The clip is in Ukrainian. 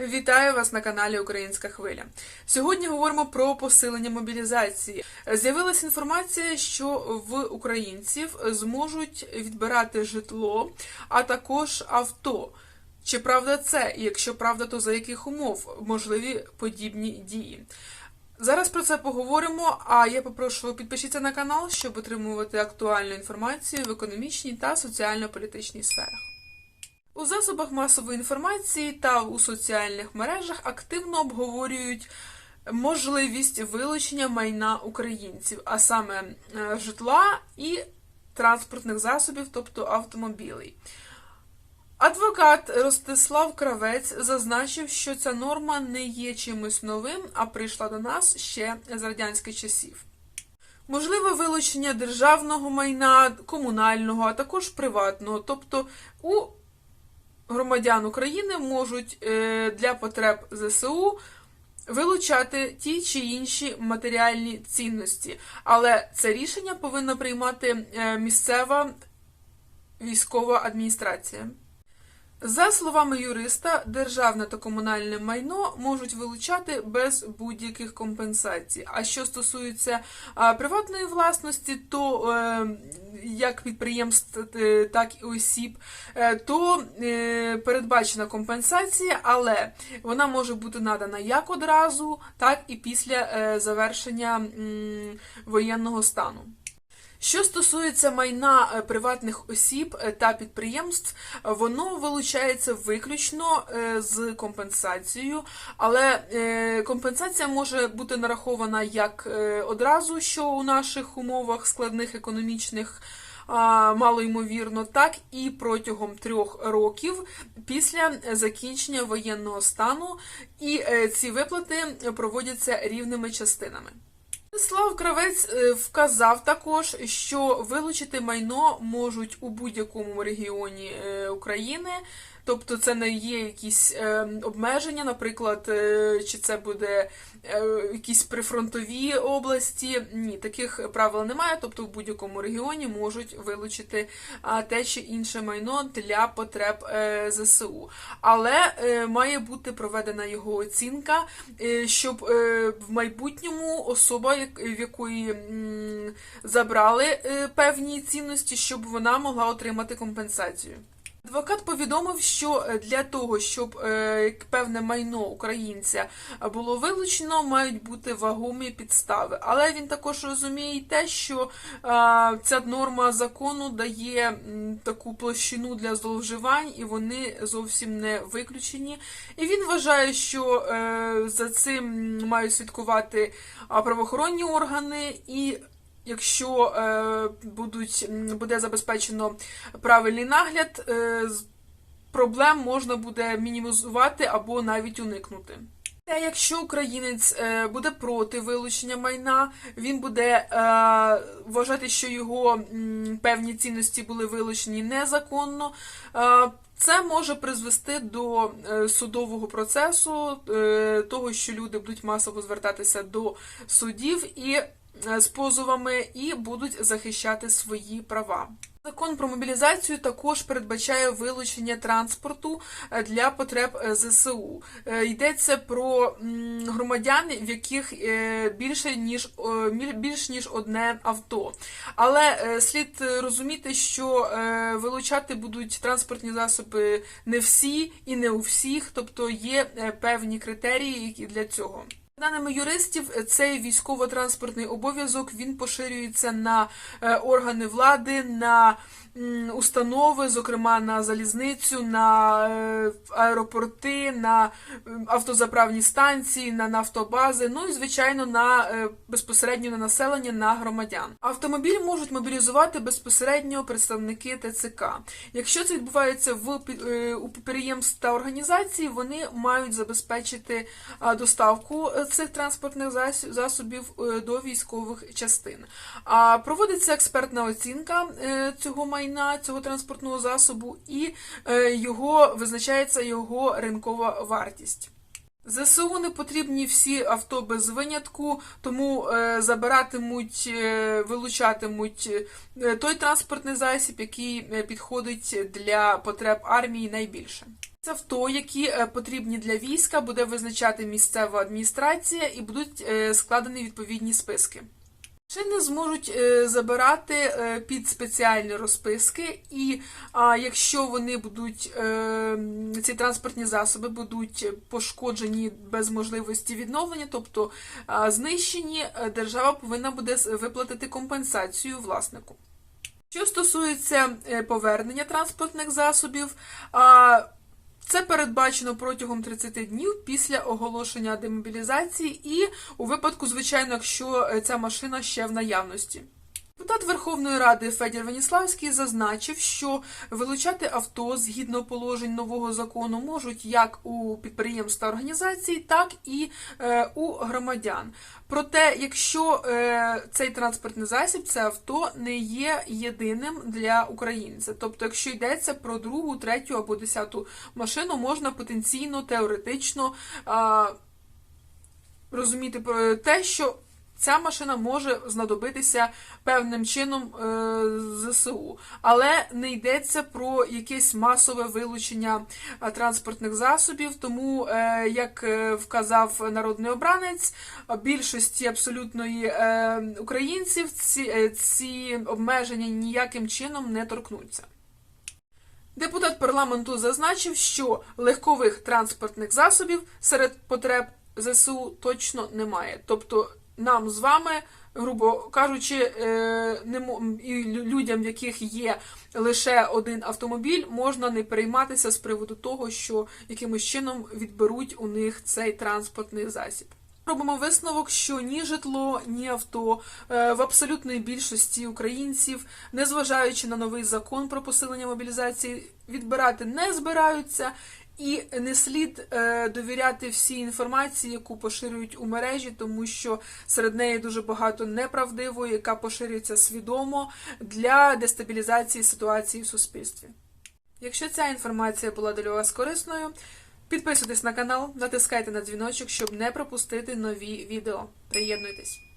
Вітаю вас на каналі Українська Хвиля. Сьогодні говоримо про посилення мобілізації. З'явилася інформація, що в українців зможуть відбирати житло, а також авто. Чи правда це? І якщо правда, то за яких умов можливі подібні дії? Зараз про це поговоримо. А я попрошу підпишіться на канал, щоб отримувати актуальну інформацію в економічній та соціально-політичній сферах. У засобах масової інформації та у соціальних мережах активно обговорюють можливість вилучення майна українців, а саме е, житла і транспортних засобів, тобто автомобілей. Адвокат Ростислав Кравець зазначив, що ця норма не є чимось новим, а прийшла до нас ще з радянських часів. Можливе вилучення державного майна, комунального, а також приватного, тобто у громадян України можуть е, для потреб ЗСУ вилучати ті чи інші матеріальні цінності, але це рішення повинна приймати е, місцева військова адміністрація. За словами юриста, державне та комунальне майно можуть вилучати без будь-яких компенсацій. А що стосується приватної власності, то е, як підприємств, е, так і осіб, е, то передбачена компенсація, але вона може бути надана як одразу, так і після завершення воєнного стану. Що стосується майна е, приватних осіб е, та підприємств, е, воно вилучається виключно з компенсацією, але компенсація може бути нарахована як одразу, що у наших умовах складних економічних. Малоймовірно, так і протягом трьох років після закінчення воєнного стану, і ці виплати проводяться рівними частинами. Слав Кравець е, вказав також, що вилучити майно можуть у будь-якому регіоні е, України, тобто це не є якісь е, обмеження, наприклад, е, чи це буде е, якісь прифронтові області. Ні, таких правил немає. Тобто в будь-якому регіоні можуть вилучити а, те чи інше майно для потреб е, ЗСУ. Але е, має бути проведена його оцінка, е, щоб е, в майбутньому особа, як- в якої забрали е, певні цінності, щоб вона могла отримати компенсацію. Адвокат повідомив, що е, для того, щоб е, певне майно українця було вилучено, мають бути вагомі підстави. Але він також розуміє і те, що ця норма закону дає таку площину для зловживань, і вони зовсім не виключені. І він вважає, що е, за цим мають слідкувати правоохоронні органи і. Якщо е, будуть, буде забезпечено правильний нагляд, е, проблем можна буде мінімізувати або навіть уникнути. Та якщо українець е, буде проти вилучення майна, він буде е, вважати, що його певні цінності були вилучені незаконно. Е, це може призвести до судового процесу, того, що люди будуть масово звертатися до судів і з позовами і будуть захищати свої права. Закон про мобілізацію також передбачає вилучення транспорту е, для потреб е, ЗСУ. Е, Йдеться про громадян, в яких е, більше ніж більш ніж одне авто. Але е, слід е, розуміти, що е, вилучати будуть транспортні засоби не всі і не у всіх, тобто є е, певні критерії для цього. Даними юристів, цей військово-транспортний обов'язок він поширюється на е, органи влади, на установи, зокрема на залізницю, на е, аеропорти, на автозаправні станції, на нафтобази, ну і звичайно на е, безпосередньо на населення, на громадян. Автомобіль можуть мобілізувати безпосередньо представники ТЦК. Якщо це відбувається в у підприємств та організацій, вони мають забезпечити доставку цих транспортних засобів е, до військових частин. А проводиться експертна оцінка е, цього майна, цього транспортного засобу, і е, його визначається його ринкова вартість. ЗСУ не потрібні всі авто без винятку, тому е, забиратимуть, е, вилучатимуть е, той транспортний засіб, який підходить для потреб армії найбільше. Авто, які потрібні для війська, буде визначати місцева адміністрація і будуть складені відповідні списки. Машини зможуть е, забирати е, під спеціальні розписки, і а, якщо вони будуть е, ці транспортні засоби будуть пошкоджені без можливості відновлення, тобто знищені, держава повинна буде виплатити компенсацію власнику. Що стосується повернення транспортних засобів, це передбачено протягом 30 днів після оголошення демобілізації і у випадку, звичайно, якщо е, ця машина ще в наявності. Депутат Верховної Ради Федір Веніславський зазначив, що вилучати авто згідно положень нового закону можуть як у підприємств та організацій, так і е, у громадян. Проте, якщо е, цей транспортний засіб, це авто не є єдиним для українця, тобто, якщо йдеться про другу, третю або десяту машину, можна потенційно теоретично розуміти про те, що ця машина може знадобитися певним чином е, ЗСУ, але не йдеться про якесь масове вилучення е, транспортних засобів. Тому, е, як вказав народний обранець, більшості абсолютної українців ці, ці обмеження ніяким чином не торкнуться. Депутат парламенту зазначив, що легкових транспортних засобів серед потреб ЗСУ точно немає. Тобто нам з вами, грубо кажучи, е, і людям, в яких є лише один автомобіль, можна не перейматися з приводу того, що якимось чином відберуть у них цей транспортний засіб. Робимо висновок, що ні житло, ні авто е, в абсолютної більшості українців, незважаючи на новий закон про посилення мобілізації, відбирати не збираються. І не слід е, довіряти всій інформації, яку поширюють у мережі, тому що серед неї дуже багато неправдивої, яка поширюється свідомо для дестабілізації ситуації в суспільстві. Якщо ця інформація була для вас корисною, підписуйтесь на канал, натискайте на дзвіночок, щоб не пропустити нові відео. Приєднуйтесь!